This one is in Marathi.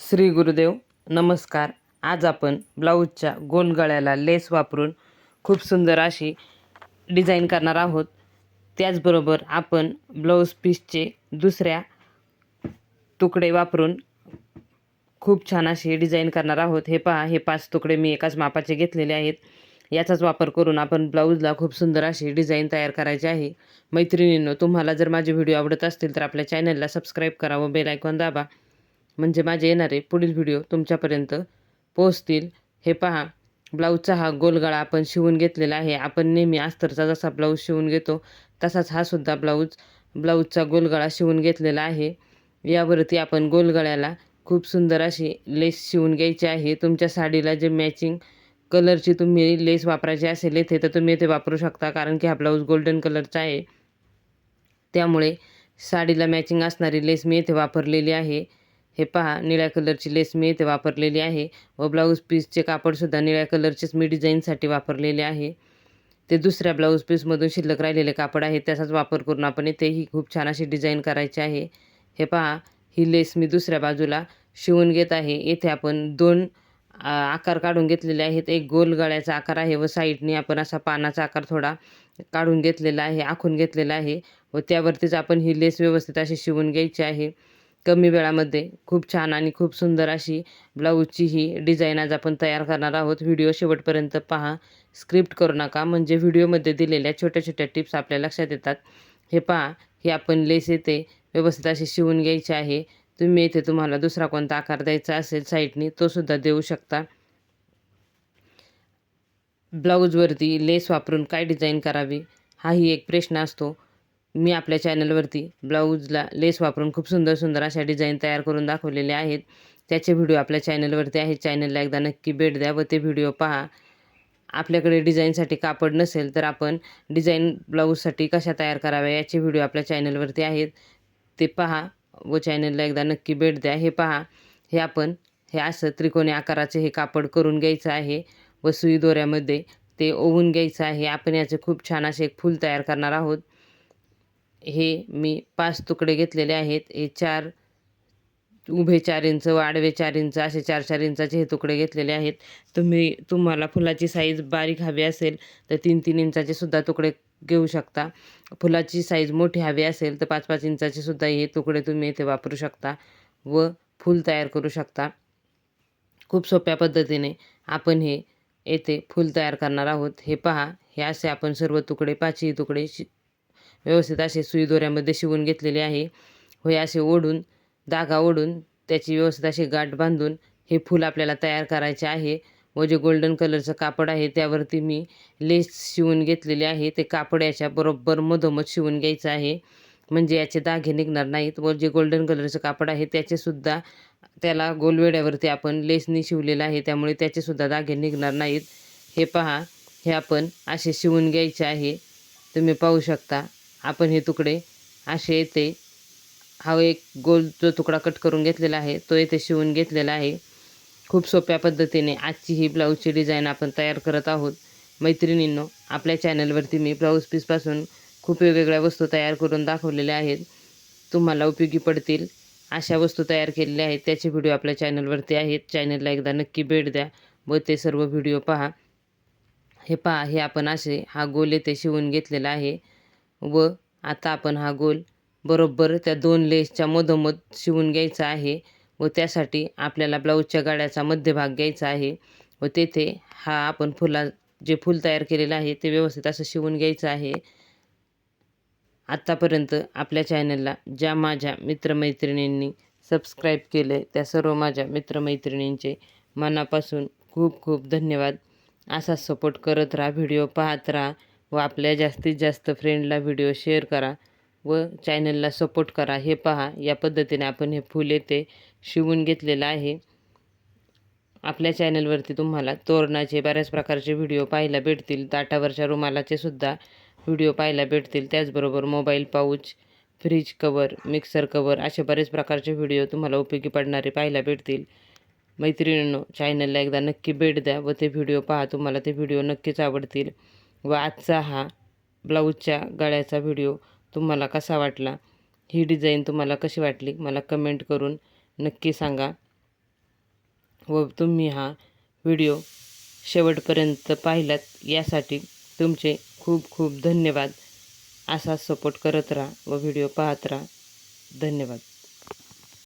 श्री गुरुदेव नमस्कार. आज आपण ब्लाऊजच्या गोल गळ्याला लेस वापरून खूप सुंदर अशी डिझाईन करणार आहोत. त्याचबरोबर आपण ब्लाऊज पीसचे दुसऱ्या तुकडे वापरून खूप छान अशी डिझाईन करणार आहोत. हे पहा हे पाच तुकडे मी एकाच मापाचे घेतलेले आहेत. याचाच वापर करून आपण ब्लाऊजला खूप सुंदर अशी डिझाईन तयार करायची आहे. मैत्रिणींनो तुम्हाला जर माझे व्हिडिओ आवडत असतील तर आपल्या चॅनलला सबस्क्राईब करा व बेल आयकॉन दाबा. म्हणजे माझे येणारे पुढील व्हिडिओ तुमच्यापर्यंत पोहोचतील. हे पहा ब्लाऊजचा हा गोलगळा आपण शिवून घेतलेला आहे. आपण नेहमी अस्तरचा जसा ब्लाऊज शिवून घेतो तसाच हा सुद्धा ब्लाऊज ब्लाऊजचा गोलगळा शिवून घेतलेला आहे. यावरती आपण गोलगळ्याला खूप सुंदर अशी लेस शिवून घ्यायची आहे. तुमच्या साडीला जे मॅचिंग कलरची तुम्ही लेस वापरायची असेल येथे तर तुम्ही येथे वापरू शकता कारण की हा ब्लाऊज गोल्डन कलरचा आहे. त्यामुळे साडीला मॅचिंग असणारी लेस मी येथे वापरलेली आहे. हे पहा निळ्या कलरची लेस मी इथे वापरलेली आहे व ब्लाऊज पीसचे कापडसुद्धा निळ्या कलरचेच मी डिझाईनसाठी वापरलेले आहे. ते दुसऱ्या ब्लाऊज पीसमधून शिल्लक राहिलेले कापड आहे त्याचाच वापर करून आपण इथेही खूप छान अशी डिझाईन करायची आहे. हे पहा ही लेस मी दुसऱ्या बाजूला शिवून घेत आहे. येथे आपण दोन आकार काढून घेतलेले आहेत. एक गोल गळ्याचा आकार आहे व साईडने आपण असा पानाचा आकार थोडा काढून घेतलेला आहे आखून घेतलेला आहे व त्यावरतीच आपण ही लेस व्यवस्थित अशी शिवून घ्यायची आहे. कमी वेळामध्ये खूप छान आणि खूप सुंदर अशी ब्लाऊजची ही डिझाईन आज आपण तयार करणार आहोत. व्हिडिओ शेवटपर्यंत पहा. स्क्रिप्ट करू नका म्हणजे व्हिडिओमध्ये दिलेल्या छोट्या छोट्या टिप्स आपल्या लक्षात येतात. हे पहा ही आपण लेस येते व्यवस्थित अशी शिवून घ्यायची आहे. तुम्ही येथे तुम्हाला दुसरा कोणता आकार द्यायचा असेल साईडनी तो सुद्धा देऊ शकता. ब्लाऊजवरती लेस वापरून काय डिझाईन करावी हाही एक प्रश्न असतो. मी आपल्या चॅनलवरती ब्लाऊजला लेस वापरून खूप सुंदर सुंदर अशा डिझाईन तयार करून दाखवलेल्या आहेत. त्याचे व्हिडिओ आपल्या चॅनलवरती आहेत. चॅनलला एकदा नक्की भेट द्या व ते व्हिडिओ पहा. आपल्याकडे डिझाईनसाठी कापड नसेल तर आपण डिझाईन ब्लाऊजसाठी कशा तयार कराव्या याचे व्हिडिओ आपल्या चॅनलवरती आहेत. ते पहा व चॅनलला एकदा नक्की भेट द्या. हे पहा. हे आपण हे असं त्रिकोणी आकाराचे हे कापड करून घ्यायचं आहे व सुई दोऱ्यामध्ये ते ओवून घ्यायचं आहे. आपण याचे खूप छान असे एक फूल तयार करणार आहोत. हे मी पाच तुकडे घेतलेले आहेत. हे चार उभे चार इंच व आडवे चार इंच असे चार चार इंचाचे हे तुकडे घेतलेले आहेत. तुम्ही तुम्हाला फुलाची साईज बारीक हवी असेल तर तीन तीन इंचाचे सुद्धा तुकडे घेऊ शकता. फुलाची साईज मोठी हवी असेल तर पाच पाच इंचाचे सुद्धा हे तुकडे तुम्ही इथे वापरू शकता व फूल तयार करू शकता. खूप सोप्या पद्धतीने आपण हे येथे फूल तयार करणार आहोत. हे पहा हे असे आपण सर्व तुकडे पाचही तुकडे शि व्यवस्थित असे सुई दोऱ्यामध्ये शिवून घेतलेले आहे. होय असे ओढून धागा ओढून त्याची व्यवस्थित अशी गाठ बांधून हे फूल आपल्याला तयार करायचे आहे. व जे गोल्डन कलरचं कापड आहे त्यावरती मी लेस शिवून घेतलेले आहे. ते कापड याच्या बरोबर मधोमध शिवून घ्यायचं आहे. म्हणजे याचे दागे निघणार नाहीत व जे गोल्डन कलरचं कापड आहे त्याचेसुद्धा त्याला गोलवेड्यावरती आपण लेसनी शिवलेलं आहे. त्यामुळे त्याचेसुद्धा धागे निघणार नाहीत. हे पहा हे आपण असे शिवून घ्यायचे आहे. तुम्ही पाहू शकता. आपण हे तुकडे असे येते हा एक गोल जो तुकडा कट करून घेतलेला आहे तो येथे शिवून घेतलेला आहे. खूप सोप्या पद्धतीने आजची ही ब्लाऊजची डिझाईन आपण तयार करत आहोत. मैत्रिणींनो आपल्या चॅनलवरती मी ब्लाऊज पीसपासून खूप वेगवेगळ्या वस्तू तयार करून दाखवलेल्या आहेत. तुम्हाला उपयोगी पडतील अशा वस्तू तयार केलेल्या आहेत. त्याचे व्हिडिओ आपल्या चॅनलवरती आहेत. चॅनलला एकदा नक्की भेट द्या व ते सर्व व्हिडिओ पहा. हे पहा हे आपण असे हा गोल येथे शिवून घेतलेला आहे. व आता आपण हा गोल बरोबर त्या दोन लेसच्या मधोमध शिवून घ्यायचा आहे व त्यासाठी आपल्याला ब्लाऊजच्या गाड्याचा मध्यभाग घ्यायचा आहे व तेथे हा आपण फुला जे फूल तयार केलेलं आहे ते व्यवस्थित असं शिवून घ्यायचं आहे. आत्तापर्यंत आपल्या चॅनलला ज्या माझ्या मित्रमैत्रिणींनी सबस्क्राईब केले त्या सर्व माझ्या मित्रमैत्रिणींचे मनापासून खूप खूप धन्यवाद. असा सपोर्ट करत राहा व्हिडिओ पाहत राहा. व आपल्या जास्तीत जास्त फ्रेंडला व्हिडिओ शेअर करा व चॅनलला सपोर्ट करा. हे पहा या पद्धतीने आपण हे फूल येते शिवून घेतलेलं आहे. आपल्या चॅनलवरती तुम्हाला तोरणाचे बऱ्याच प्रकारचे व्हिडिओ पाहायला भेटतील. ताटावरच्या रुमालाचे सुद्धा व्हिडिओ पाहायला भेटतील. त्याचबरोबर mobile pouch fridge cover mixer cover असे बरेच प्रकारचे व्हिडिओ तुम्हाला उपयोगी पडणारे पाहायला भेटतील. मैत्रिणींनो चॅनलला एकदा नक्की भेट द्या व ते व्हिडिओ पहा. तुम्हाला ते व्हिडिओ नक्कीच आवडतील. व आजचा हा ब्लाऊजच्या गळ्याचा व्हिडिओ तुम्हाला कसा वाटला? ही डिझाईन तुम्हाला कशी वाटली? मला कमेंट करून नक्की सांगा. व तुम्ही हा व्हिडिओ शेवटपर्यंत पाहिलात यासाठी तुमचे खूप खूप धन्यवाद. असाच सपोर्ट करत राहा व व्हिडिओ पाहत राहा. धन्यवाद.